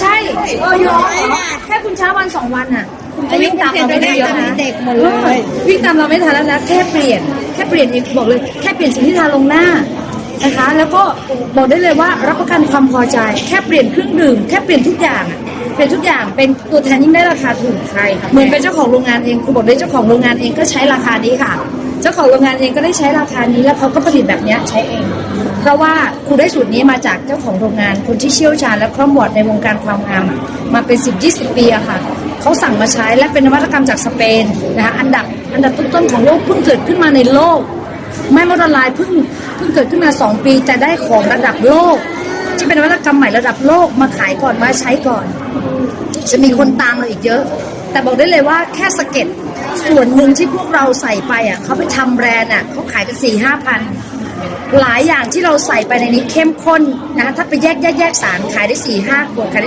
ใช่เออยอมแค่คุณช้าวันสองวันอะ คุณก็วิ่งตามเราไม่ได้เยอะนะเด็กหมดเลยวิ่งตามเราไม่ทันแล้วนะแค่เปลี่ยนแค่เปลี่ยนเองบอกเลยแค่เปลี่ยนสิ่งที่ทาลงหน้านะคะ แล้วก็บอกได้เลยว่ารับประกันความพอใจ แค่เปลี่ยนเครื่องดื่มแค่เปลี่ยนทุกอย่างอะเปลี่ยนทุกอย่างเป็นตัวแทนยิ่งได้ราคาถูกใช่เหมือนเป็นเจ้าของโรงงานเองคุณบอกเลยเจ้าของโรงงานเองก็ใช้ราคานี้ค่ะ เจ้าของโรงงานเองก็ได้ใช้ราคานี้แล้วเขาก็ผลิตแบบนี้ใช้เอง เพราะว่าครูได้สูตรนี้มาจากเจ้าของโรงงาน คนที่เชี่ยวชาญและคร่ำวอดในวงการความงามมาเป็น 10 20 ปีอะค่ะเขาสั่งมาใช้และเป็นนวัตกรรมจากสเปนนะคะอันดับอันดับต้นๆของโลกเพิ่งเกิดขึ้นมาในโลกแม่มดละลายเพิ่งเพิ่งเกิดขึ้นมา 2 ปีแต่ได้ของระดับโลก ที่เป็นนวัตกรรมใหม่ระดับโลกมาขายก่อนมาใช้ก่อน จะมีคนตามเราอีกเยอะ แต่บอกได้เลยว่าแค่สเก็ตส่วนหนึ่งที่พวกเราใส่ไปอะเขาไปทำแบรนด์อะเขาขายกันสี่ห้าพันหลายอย่างที่เราใส่ไปในนี้เข้มข้นนะถ้าไปแยกแยกแยกสารขายได้สี่ห้าขวดขายได้